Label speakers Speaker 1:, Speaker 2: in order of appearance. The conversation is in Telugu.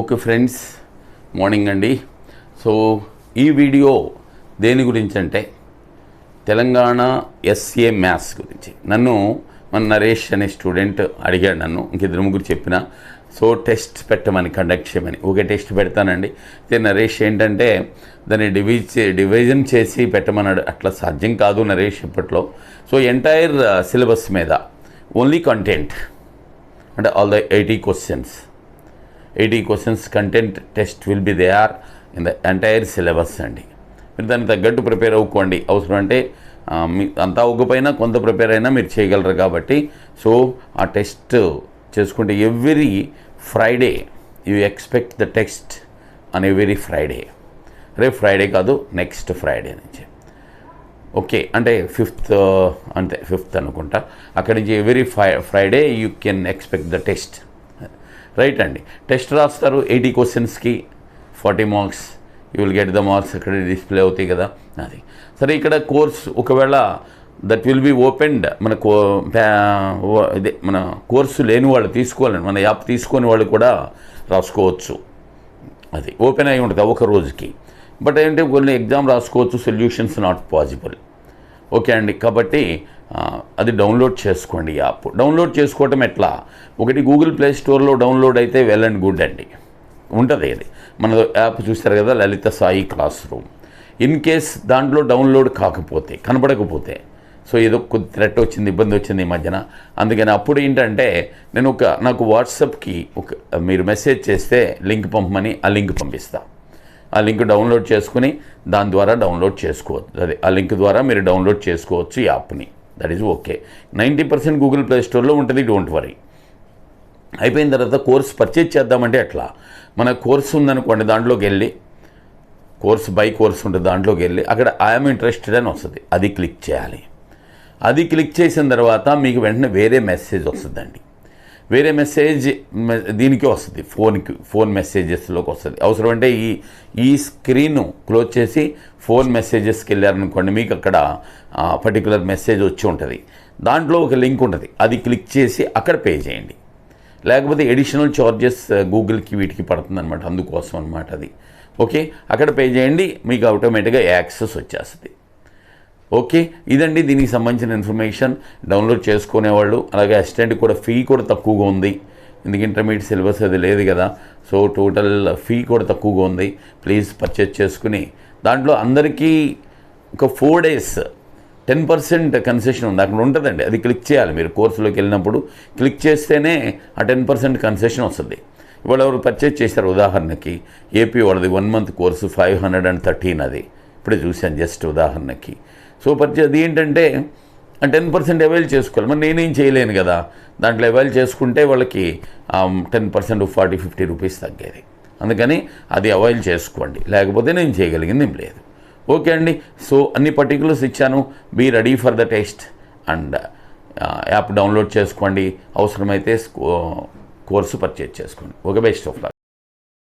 Speaker 1: ఓకే ఫ్రెండ్స్ మార్నింగ్ అండి. సో ఈ వీడియో దేని గురించి అంటే తెలంగాణ ఎస్ఏ మ్యాథ్స్ గురించి. నన్ను మన నరేష్ అనే స్టూడెంట్ అడిగాడు నన్ను ఇంక ఇద్దరు ముగ్గురు చెప్పిన. సో టెస్ట్ పెట్టమని కండక్ట్ చేయమని. ఒకే టెస్ట్ పెడతానండి. అయితే నరేష్ ఏంటంటే దాన్ని డివిజ్ డివిజన్ చేసి పెట్టమన్నాడు. అట్లా సాధ్యం కాదు నరేష్ ఇప్పట్లో. సో ఎంటైర్ uh, సిలబస్ మీద ఓన్లీ కంటెంట్ అంటే all the eighty questions eighty questions content test will be they are in the entire syllabus అండి. మీరు దానికి తగ్గట్టు ప్రిపేర్ అవ్వుకోండి. అవసరం అంటే మీ అంతా అవ్వకపోయినా కొంత ప్రిపేర్ అయినా మీరు చేయగలరు కాబట్టి. సో ఆ టెస్ట్ చేసుకుంటే every Friday you expect the text on every Friday రేపు ఫ్రైడే కాదు నెక్స్ట్ ఫ్రైడే నుంచి. ఓకే అంటే ఫిఫ్త్ అంతే ఫిఫ్త్ అనుకుంటా. అక్కడి నుంచి every Fri Friday you can expect the test right అండి టెస్ట్ రాస్తారు ఎయిటీ క్వశ్చన్స్కి forty marks you will get the marks అక్కడ డిస్ప్లే అవుతాయి కదా. అది. సరే ఇక్కడ కోర్స్ ఒకవేళ దట్ విల్ బి ఓపెన్డ్ మన కో ఓ- ఇదే మన కోర్సు లేని వాళ్ళు తీసుకోవాలని మన యాప్ తీసుకొని వాళ్ళు కూడా రాసుకోవచ్చు. అది. ఓపెన్ అయి ఉంటుంది ఒక రోజుకి. బట్ ఏంటంటే కొన్ని ఎగ్జామ్ రాసుకోవచ్చు సొల్యూషన్స్ నాట్ పాసిబుల్ ఓకే అండి కాబట్టి అది డౌన్లోడ్ చేసుకోండి యాప్. డౌన్లోడ్ చేసుకోవటం ఎట్లా? ఒకటి గూగుల్ ప్లే స్టోర్లో డౌన్లోడ్ అయితే వెల్ అండ్ గుడ్ అండి. ఉంటుంది అది. మన యాప్ చూస్తారు కదా Lalitha Sai classroom. In case దాంట్లో డౌన్లోడ్ కాకపోతే కనపడకపోతే సో ఏదో కొద్ది థ్రెట్ వచ్చింది ఇబ్బంది వచ్చింది ఈ మధ్యన. అందుకని అప్పుడు ఏంటంటే నేను ఒక నాకు వాట్సాప్కి ఒక మీరు మెసేజ్ చేస్తే లింక్ పంపమని ఆ లింక్ పంపిస్తా. ఆ లింక్ డౌన్లోడ్ చేసుకుని దాని ద్వారా డౌన్లోడ్ చేసుకోవచ్చు అదే ఆ లింక్ ద్వారా మీరు డౌన్లోడ్ చేసుకోవచ్చు యాప్ని. That is okay ninety percent Google Play స్టోర్లో ఉంటుంది డోంట్ వరీ అయిపోయిన తర్వాత కోర్స్ పర్చేజ్ చేద్దామంటే అట్లా మన కోర్స్ ఉందనుకోండి దాంట్లోకి వెళ్ళి కోర్స్ బై కోర్స్ ఉంటుంది దాంట్లోకి వెళ్ళి అక్కడ ఐఎమ్ ఇంట్రెస్టెడ్ అని వస్తుంది. అది క్లిక్ చేయాలి. అది క్లిక్ చేసిన తర్వాత మీకు వెంటనే వేరే మెసేజ్ వస్తుందండి. వేరే మెసేజ్ దీనికి వస్తుంది. ఫోన్కి ఫోన్ మెసేజెస్లోకి వస్తుంది. అవసరం అంటే ఈ ఈ స్క్రీన్ క్లోజ్ చేసి ఫోన్ మెసేజెస్కి వెళ్ళారనుకోండి మీకు అక్కడ పర్టికులర్ మెసేజ్ వచ్చి ఉంటుంది. దాంట్లో ఒక లింక్ ఉంటుంది. అది క్లిక్ చేసి అక్కడ పే చేయండి. లేకపోతే ఎడిషనల్ ఛార్జెస్ గూగుల్కి వీటికి పడుతుంది అనమాట అందుకోసం అనమాట అది. ఓకే? అక్కడ పే చేయండి మీకు ఆటోమేటిక్గా యాక్సెస్ వచ్చేస్తుంది. ఓకే ఇదండి దీనికి సంబంధించిన ఇన్ఫర్మేషన్. డౌన్లోడ్ చేసుకునేవాళ్ళు అలాగే అసిస్టెంట్ కూడా ఫీ కూడా తక్కువగా ఉంది. ఎందుకు ఇంటర్మీడియట్ సిలబస్ అది లేదు కదా. సో టోటల్ ఫీ కూడా తక్కువగా ఉంది. ప్లీజ్ పర్చేజ్ చేసుకుని. దాంట్లో అందరికీ ఒక four days ten percent concession ఉంది. అక్కడ ఉంటుందండి అది క్లిక్ చేయాలి మీరు. కోర్సులోకి వెళ్ళినప్పుడు క్లిక్ చేస్తేనే ఆ టెన్ పర్సెంట్ కన్సెషన్ వస్తుంది. ఇవాళ ఎవరు పర్చేజ్ చేశారు ఉదాహరణకి ఏపీ వాళ్ళది one month course five hundred and thirteen అది. ఇప్పుడే చూశాను జస్ట్ ఉదాహరణకి. సో పర్చే అది ఏంటంటే టెన్ పర్సెంట్ అవైల్ చేసుకోవాలి. మరి నేనేం చేయలేను కదా? దాంట్లో అవైల్ చేసుకుంటే వాళ్ళకి ten percent forty fifty rupees తగ్గేది. అందుకని అది అవైల్ చేసుకోండి. లేకపోతే నేను చేయగలిగింది ఏం లేదు. ఓకే అండి. సో అన్ని పర్టికులర్స్ ఇచ్చాను. Be ready for the test and app download చేసుకోండి. అవసరమైతే కోర్సు పర్చేజ్ చేసుకోండి. Okay best of luck